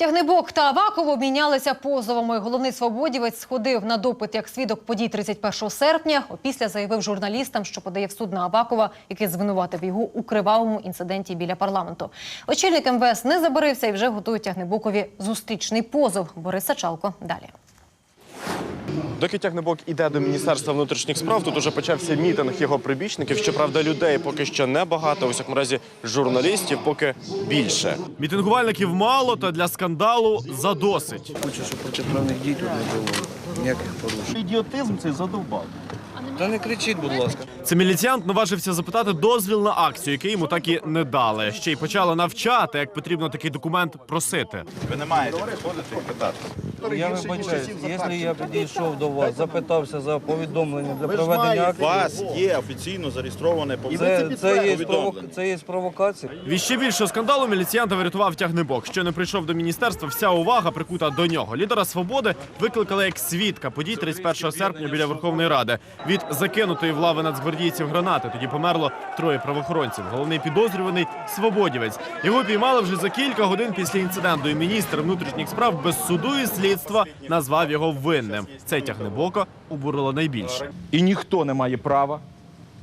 Тягнебок та Аваков обмінялися позовами. Головний свободівець сходив на допит як свідок подій 31 серпня. Опісля заявив журналістам, що подає в суд на Авакова, який звинуватив його у кривавому інциденті біля парламенту. Очільник МВС не забарився і вже готує Тягнебокові зустрічний позов. Бориса Чалко далі. Доки тягнебок іде до міністерства внутрішніх справ, тут уже почався мітинг його прибічників. Щоправда, людей поки що небагато. У всякому разі, журналістів поки більше. Мітингувальників мало, та для скандалу задосить. Хочу, щоб протиправних дій тут не було. Ніяких порушень. Ідіотизм цей задовбав. Та не кричіть, будь ласка. Це міліціянт наважився запитати дозвіл на акцію, який йому так і не дали. Ще й почали навчати, як потрібно такий документ просити. Ви не маєте підходити і питати. Я вибачаюсь, якщо я підійшов до вас, запитався за повідомлення для Ви ж проведення маєте. У акції, вас є офіційно зареєстроване це, це, є повідомлення. провок... це є провокація. Від ще більшого скандалу міліціянта врятував тягнебок. Що не прийшов до міністерства, вся увага прикута до нього. Лідера свободи викликали як свідка подій 31 серпня біля Верховної Ради. Від закинутої в лави нацгвардійців гранати тоді померло троє правоохоронців. Головний підозрюваний свободівець. Його піймали вже за кілька годин після інциденту. І міністр внутрішніх справ без суду і слідства назвав його винним. Це тягнебока обурило найбільше. і ніхто не має права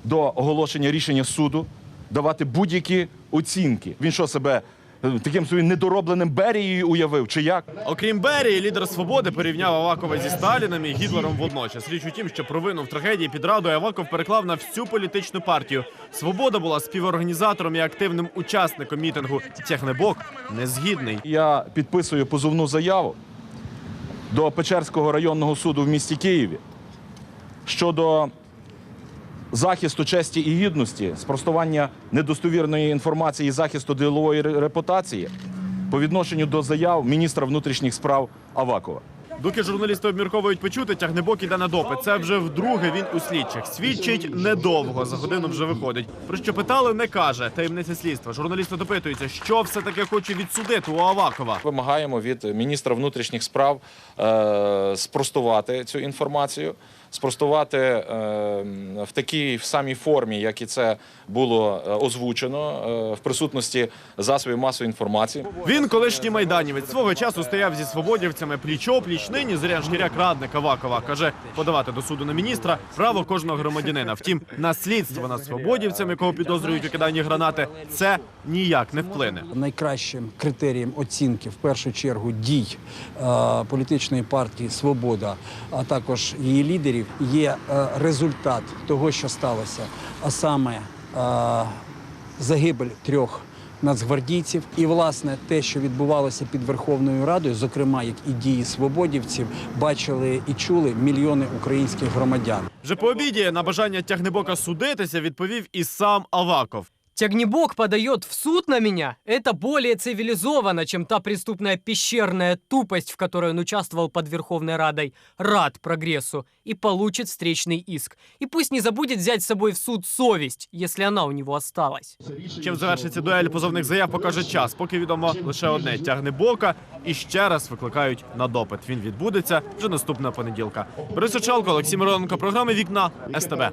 до оголошення рішення суду давати будь-які оцінки. Він що себе е, таким своїм недоробленим Берією уявив, чи як? Окрім Берії, лідер свободи порівняв Авакова зі Сталіном і Гітлером водночас. Річ у тім, що провину в трагедії під радою Аваков переклав на всю політичну партію. Свобода була співорганізатором і активним учасником мітингу. Тягнебок незгідний. Я підписую позовну заяву до Печерського районного суду в місті Києві щодо захисту честі і гідності, спростування недостовірної інформації і захисту ділової репутації по відношенню до заяв міністра внутрішніх справ Авакова. Доки журналісти обмірковують почути, тягнебок іде на допит. Це вже вдруге він у слідчих. Свідчить недовго. За годину вже виходить. Про що питали, не каже. Таємниця слідства. Журналісти допитуються, що все таки хоче відсудити у Авакова. Вимагаємо від міністра внутрішніх справ е, спростувати цю інформацію, спростувати е, в такій в самій формі, як і це було е, озвучено е, в присутності засобів масової інформації. Він, колишній майданівець, свого часу стояв зі свободівцями пліч-опліч. Нині Зорян Шкіряк радник Авакова каже, подавати до суду на міністра право кожного громадянина. Втім, на слідство над свободівцем, якого підозрюють у киданні гранати, це ніяк не вплине. Найкращим критерієм оцінки в першу чергу дій е, політичної партії Свобода, а також її лідерів, є е, результат того, що сталося, а саме е, загибель трьох. Нацгвардійців і власне те, що відбувалося під Верховною Радою, зокрема як і дії свободівців, бачили і чули мільйони українських громадян. Вже по обіді на бажання тягнебока судитися відповів і сам Аваков. Тягнебок подает в суд на меня. Это более цивилизованно, чем та преступная пещерная тупость, в которой он участвовал под Верховной Радой. Рад прогрессу и получит встречный иск. И пусть не забудет взять с собой в суд совесть, если она у него осталась. Чим завершиться дуель позовних заяв, покаже час. Поки відомо лише одне тягнебока і ще раз викликають на допит. Він відбудеться вже наступного понеділка. Борис Очалко, Олексій Мироненко, програми Вікна СТБ.